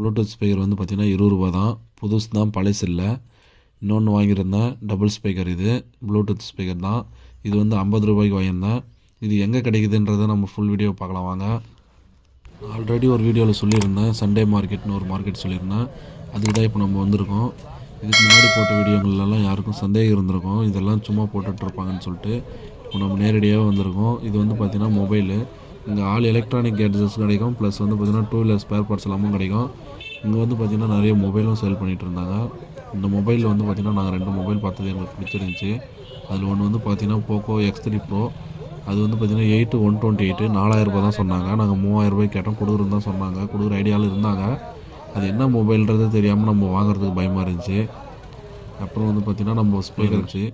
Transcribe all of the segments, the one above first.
Bluetooth speaker வந்து பார்த்திங்கன்னா இருபது ரூபா தான். புதுசு தான் பழசு இல்லை. இன்னொன்று வாங்கியிருந்தேன் டபுள் ஸ்பீக்கர் இது. ப்ளூடூத் ஸ்பீக்கர் தான். இது வந்து ஐம்பது ரூபாய்க்கு வாங்கியிருந்தேன். இது எங்கே கிடைக்குதுன்றதை நம்ம ஃபுல் வீடியோ பார்க்கலாம் வாங்க. ஆல்ரெடி ஒரு வீடியோவில் சொல்லியிருந்தேன். சண்டே மார்க்கெட்னு ஒரு மார்க்கெட் சொல்லியிருந்தேன். அதுக்கு தான் இப்போ நம்ம வந்திருக்கோம். இதுக்கு முன்னாடி போட்ட வீடியோங்கள்லாம் யாருக்கும் சந்தேகம் இருந்திருக்கும். இதெல்லாம் சும்மா போட்டுட்ருப்பாங்கன்னு சொல்லிட்டு இப்போ நம்ம நேரடியாக வந்திருக்கோம். இது வந்து பார்த்திங்கன்னா மொபைலு இங்கே ஆல் எலக்ட்ரானிக் கேட்ஜெட்ஸ் கிடைக்கும். ப்ளஸ் வந்து பார்த்திங்கன்னா டூ வீலர் ஸ்பேர் பார்ட்ஸ் எல்லாமும் கிடைக்கும். இங்கே வந்து பார்த்திங்கன்னா நிறைய மொபைலும் சேல் பண்ணிகிட்டு இருந்தாங்க இந்த மொபைலில் வந்து பார்த்திங்கன்னா நாங்கள் ரெண்டு மொபைல் பார்த்தது எங்களுக்கு பிடிச்சிருந்துச்சி. அதில் ஒன்று வந்து பார்த்திங்கன்னா போக்கோ எக்ஸ் த்ரீ ப்ரோ அது வந்து பார்த்திங்கன்னா எயிட்டு ஒன் டுவெண்ட்டி எயிட்டு நாலாயிரரூபா தான் சொன்னாங்க. நாங்கள் மூவாயிரரூபாய்க்கு கேட்டோம். கொடுக்குறோம் தான் சொன்னாங்க. கொடுக்குற ஐடியாவில் இருந்தாங்க. அது என்ன மொபைல்ன்றது தெரியாமல் நம்ம வாங்குறதுக்கு பயமாக இருந்துச்சு. அப்புறம் வந்து பார்த்திங்கன்னா நம்ம ஸ்பீக்கர் இருந்துச்சு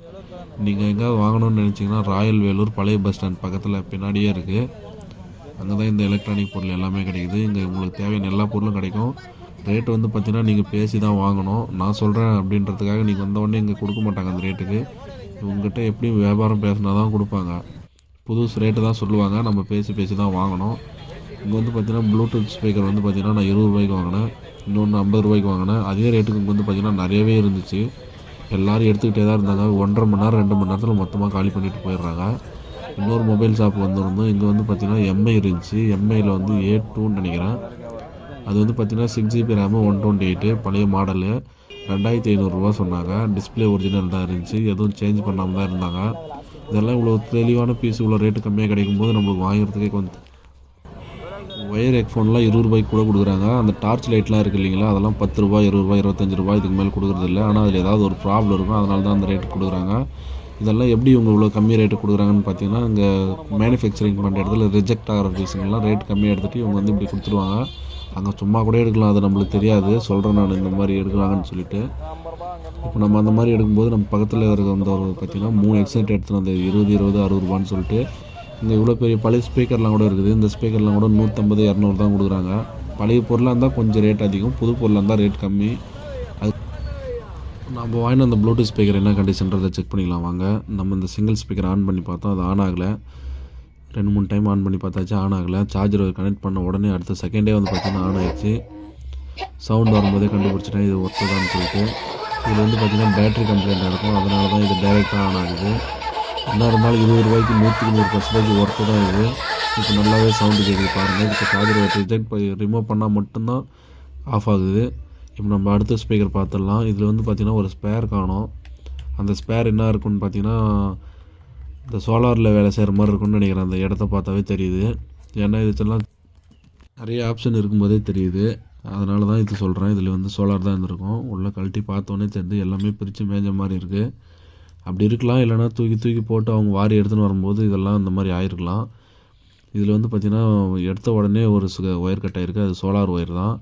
நீங்கள் எங்கேயாவது வாங்கணும்னு நினச்சிங்கன்னா ராயல் வேலூர் பழைய பஸ் ஸ்டாண்ட் பக்கத்தில் பின்னாடியே இருக்குது அங்கே தான் இந்த எலக்ட்ரானிக் பொருள் எல்லாமே கிடைக்குது. இங்கே உங்களுக்கு தேவையான எல்லா பொருளும் கிடைக்கும். ரேட்டு வந்து பார்த்திங்கன்னா நீங்கள் பேசி தான் வாங்கணும். நான் சொல்கிறேன் அப்படின்றதுக்காக நீங்கள் வந்த உடனே இங்கே கொடுக்க மாட்டாங்க அந்த ரேட்டுக்கு உங்ககிட்ட எப்படியும் வியாபாரம் பேசினா தான் கொடுப்பாங்க. புதுசு ரேட்டு தான் சொல்லுவாங்க. நம்ம பேசி பேசி தான் வாங்கணும். இங்கே வந்து பார்த்தீங்கன்னா ப்ளூடூத் ஸ்பீக்கர் வந்து பார்த்திங்கன்னா நான் இருபது ரூபாய்க்கு வாங்கினேன். இன்னொன்று ஐம்பது ரூபாய்க்கு வாங்கினேன். அதே ரேட்டுக்கு இங்கே வந்து பார்த்திங்கன்னா நிறையவே இருந்துச்சு. எல்லோரும் எடுத்துக்கிட்டே தான் இருந்தாங்க. ஒன்றரை மணி நேரம் ரெண்டு மணி நேரத்தில் மொத்தமாக காலி பண்ணிட்டு போயிடுறாங்க. இன்னொரு மொபைல் ஷாப் வந்திருந்தோம். இங்கே வந்து பார்த்திங்கன்னா எம்ஐ இருந்துச்சு. எம்ஐயில் வந்து ஏ டூன்னு நினைக்கிறேன். அது வந்து பார்த்திங்கன்னா six GB RAM one twenty eight பழைய மாடலு ரெண்டாயிரத்தி ஐநூறுரூவா சொன்னாங்க. டிஸ்பிளே ஒரிஜினல் தான் இருந்துச்சு. எதுவும் சேஞ்ச் பண்ணாமல் தான் இருந்தாங்க. இதெல்லாம் இவ்வளோ தெளிவான பீஸ் இவ்வளோ ரேட்டு கம்மியாக கிடைக்கும் போது நம்மளுக்கு வாங்குறதுக்கே கொஞ்சம் ஒயர் ஹெட்ஃபோன்லாம் இருபது ரூபாய்க்கு கூட கொடுக்குறாங்க. அந்த டார்ச் லைட்லாம் இருக்குது இல்லைங்களா? அதெல்லாம் பத்து ரூபா இருபது ரூபா இருபத்தஞ்சி ரூபாய் இதுக்கு மேலே கொடுக்குறது இல்லை. ஆனால் அதில் ஏதாவது ஒரு ப்ராப்ளம் இருக்கும். அதனால தான் அந்த ரேட்டு கொடுக்குறாங்க. இதெல்லாம் எப்படி இவங்க இவ்வளோ கம்மி ரேட்டு கொடுக்குறாங்கன்னு பார்த்தீங்கன்னா இங்கே மேனுஃபேக்சரிங் பண்ணுற இடத்துல ரிஜெக்ட் ஆகிற பீஸுங்கெல்லாம் ரேட் கம்மியாக எடுத்துகிட்டு இவங்க வந்து இப்படி கொடுத்துருவாங்க. அங்கே சும்மா கூட எடுக்கலாம் அது நம்மளுக்கு தெரியாது. சொல்கிறேன் நான் இந்த மாதிரி எடுக்கிறாங்கன்னு சொல்லிட்டு. இப்போ நம்ம அந்த மாதிரி எடுக்கும்போது நம்ம பக்கத்தில் இருக்க வந்தவர் ஒரு பார்த்திங்கன்னா மூணு ஹெட்செட் எடுத்துன்னு அந்த இருபது இருபது அறுபது ரூபான்னு சொல்லிட்டு இந்த இவ்வளோ பெரிய பழைய ஸ்பீக்கர்லாம் கூட இருக்குது. இந்த ஸ்பீக்கர்லாம் கூட நூற்றம்பது இரநூறு தான் கொடுக்குறாங்க. பழைய பொருளாக இருந்தால் கொஞ்சம் ரேட் அதிகம் புது பொருளாக இருந்தால் ரேட் கம்மி. அது நம்ம வாங்கின அந்த ப்ளூடூத் ஸ்பீக்கர் என்ன கண்டிஷன்றதை செக் பண்ணிக்கலாம். வாங்க. நம்ம இந்த சிங்கிள் ஸ்பீக்கர் ஆன் பண்ணி பார்த்தோம் அது ஆன் ஆகலை. ரெண்டு மூணு டைம் ஆன் பண்ணி பார்த்தாச்சு ஆன் ஆகலை. சார்ஜர் கனெக்ட் பண்ண உடனே அடுத்த செகண்டே வந்து பார்த்தீங்கன்னா ஆன் ஆயிடுச்சு. சவுண்ட் வரும்போதே கண்டுபிடிச்சிட்டேன் இது ஒர்த்து சொல்லிட்டு. இதில் வந்து பார்த்திங்கன்னா பேட்ரி கம்ப்ளைண்ட் இருக்கும் அதனால தான் இது டைரெக்டாக ஆன் ஆகுது. என்ன இருந்தாலும் இருபது ரூபாய்க்கு நூற்றுக்கு நூறு பர்சன்டேஜ் ஒர்த்து தான் இது. இப்போ நல்லாவே சவுண்டு கேட்குது பாருங்கள் இப்போ சார்ஜர் ரிஜெக்ட் ரிமூவ் பண்ணால் மட்டும்தான் ஆஃப் ஆகுது. இப்போ நம்ம அடுத்த ஸ்பீக்கர் பார்த்துடலாம். இதில் வந்து பார்த்திங்கன்னா ஒரு ஸ்பேர் காணும். அந்த ஸ்பேர் என்ன இருக்குன்னு பார்த்தீங்கன்னா இந்த சோலாரில் வேலை செய்கிற மாதிரி இருக்கும்னு நினைக்கிறேன். அந்த இடத்த பார்த்தாவே தெரியுது. ஏன்னா இதுக்கெல்லாம் நிறைய ஆப்ஷன் இருக்கும்போதே தெரியுது. அதனால தான் இது சொல்கிறேன் இதில் வந்து சோலார் தான் இருந்திருக்கும். உள்ளே கழட்டி பார்த்தோன்னே தெரிஞ்சு எல்லாமே பிரித்து மேஞ்ச மாதிரி இருக்குது அப்படி இருக்கலாம். இல்லைனா தூக்கி தூக்கி போட்டு அவங்க வாரி எடுத்துன்னு வரும்போது இதெல்லாம் இந்த மாதிரி ஆயிருக்கலாம். இதில் வந்து பார்த்திங்கன்னா எடுத்த உடனே ஒரு சு ஒயர் கட் ஆகிருக்கு அது சோலார் ஒயர் தான்.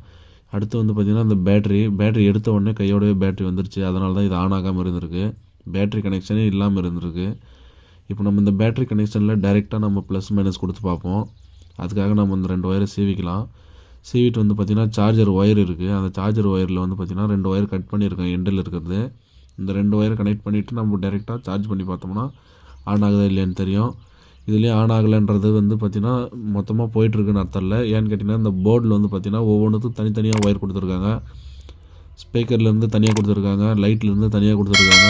அடுத்து வந்து பார்த்திங்கன்னா அந்த பேட்ரி பேட்ரி எடுத்த உடனே கையோடவே பேட்ரி வந்துருச்சு. அதனால தான் இது ஆன் ஆகாமல் இருந்திருக்கு. பேட்ரி கனெக்ஷனே இல்லாமல் இருந்திருக்கு. இப்போ நம்ம இந்த பேட்ரி கனெக்ஷனில் டைரெக்டாக நம்ம ப்ளஸ் மைனஸ் கொடுத்து பார்ப்போம். அதுக்காக நம்ம இந்த ரெண்டு ஒயரை சீவிக்கலாம். சீவிட்டு வந்து பார்த்திங்கன்னா சார்ஜர் ஒயர் இருக்குது அந்த சார்ஜர் ஒயரில் வந்து பார்த்திங்கன்னா ரெண்டு ஒயர் கட் பண்ணியிருக்கேன் எண்டில் இருக்கிறது. இந்த ரெண்டு ஒயரை கனெக்ட் பண்ணிவிட்டு நம்ம டைரெக்டாக சார்ஜ் பண்ணி பார்த்தோம்னா ஆன் ஆகுதா இல்லையான்னு தெரியும். இதுலேயே ஆன் ஆகலைன்றது வந்து பார்த்திங்கன்னா மொத்தமாக போயிட்டுருக்குன்னு அர்த்தம் இல்லை. ஏன்னு கேட்டிங்கன்னா இந்த போர்டில் வந்து பார்த்திங்கன்னா ஒவ்வொன்றுத்துக்கும் தனித்தனியாக ஒயர் கொடுத்துருக்காங்க. ஸ்பீக்கர்லேருந்து தனியாக கொடுத்துருக்காங்க. லைட்லேருந்து தனியாக கொடுத்துருக்காங்க.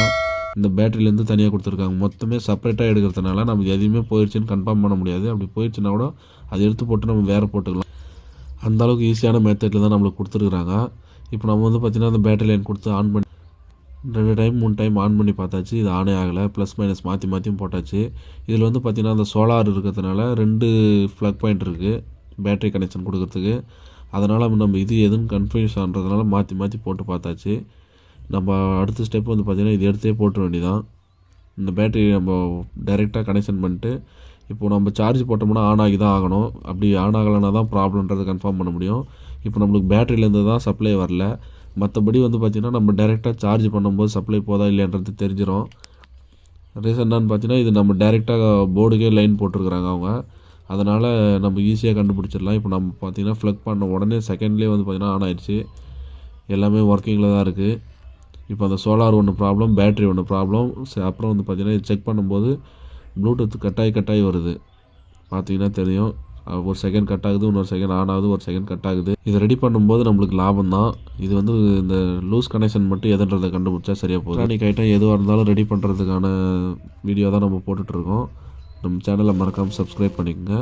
இந்த பேட்டரியிலேருந்து தனியாக கொடுத்துருக்காங்க. மொத்தமே செப்பரேட்டாக எடுக்கிறதுனால நம்ம எதுவுமே போயிடுச்சுன்னு கன்ஃபார்ம் பண்ண முடியாது. அப்படி போயிடுச்சுன்னா கூட அதை எடுத்து போட்டு நம்ம வேறு போட்டுக்கலாம். அந்தளவுக்கு ஈஸியான மெத்தடில் தான் நம்மளுக்கு கொடுத்துருக்குறாங்க. இப்போ நம்ம வந்து பார்த்திங்கன்னா அந்த பேட்டரி லைன் கொடுத்து ஆன் பண்ணி ரெண்டு டைம் மூணு டைம் ஆன் பண்ணி பார்த்தாச்சு. இது ஆனே ஆகலை. ப்ளஸ் மைனஸ் மாற்றி மாற்றியும் போட்டாச்சு. இதில் வந்து பார்த்திங்கன்னா அந்த சோலார் இருக்கிறதுனால ரெண்டு ஃப்ளக் பாயிண்ட் இருக்குது பேட்டரி கனெக்ஷன் கொடுக்குறதுக்கு. அதனால் நம்ம இது எதுன்னு கன்ஃபியூஸ் ஆன்றதுனால மாற்றி மாற்றி போட்டு பார்த்தாச்சு. நம்ம அடுத்த ஸ்டெப் வந்து பார்த்திங்கன்னா இது எடுத்தே போட்டுற வேண்டியதான் இந்த பேட்டரி நம்ம டைரெக்டாக கனெக்ஷன் பண்ணிட்டு இப்போ நம்ம சார்ஜ் போட்டோம்னா ஆன் ஆகி தான் ஆகணும். அப்படி ஆன் ஆகலைன்னா தான் ப்ராப்ளம்ன்றது கன்ஃபார்ம் பண்ண முடியும். இப்போ நம்மளுக்கு பேட்டரியிலேருந்து தான் சப்ளை வரல. மற்றபடி வந்து பார்த்திங்கன்னா நம்ம டைரெக்டாக சார்ஜ் பண்ணும்போது சப்ளை போதா இல்லைன்றது தெரிஞ்சிடும் ரீசன் என்னன்னு பார்த்தீங்கன்னா இது நம்ம டைரெக்டாக போர்டுக்கே லைன் போட்டிருக்கிறாங்க அவங்க. அதனால் நம்ம ஈஸியாக கண்டுபிடிச்சிடலாம். இப்போ நம்ம பார்த்திங்கன்னா ஃப்ளக் பண்ண உடனே செகண்ட்லேயே வந்து பார்த்திங்கன்னா ஆன் ஆயிடுச்சு. எல்லாமே ஒர்க்கிங்கில் தான் இருக்குது இப்போ அந்த சோலார் ஒன்று ப்ராப்ளம் பேட்ரி ஒன்று ப்ராப்ளம் அப்புறம் வந்து பார்த்திங்கன்னா செக் பண்ணும்போது ப்ளூடூத் கட்டாயி கட்டாயி வருது. பார்த்தீங்கன்னா தெரியும். ஒரு செகண்ட் கட் ஆகுது இன்னொரு செகண்ட் ஆன் ஆகுது ஒரு செகண்ட் கட் ஆகுது. இதை ரெடி பண்ணும்போது நம்மளுக்கு லாபம் தான். இது வந்து இந்த லூஸ் கனெக்ஷன் மட்டும் எதுன்றதை கண்டுபிடிச்சா சரியாக போகுது. அன்றைக்கி ஐட்டம் எதுவாக இருந்தாலும் ரெடி பண்ணுறதுக்கான வீடியோ தான் நம்ம போட்டுட்ருக்கோம் நம்ம சேனலை மறக்காமல் சப்ஸ்கிரைப் பண்ணிக்கோங்க.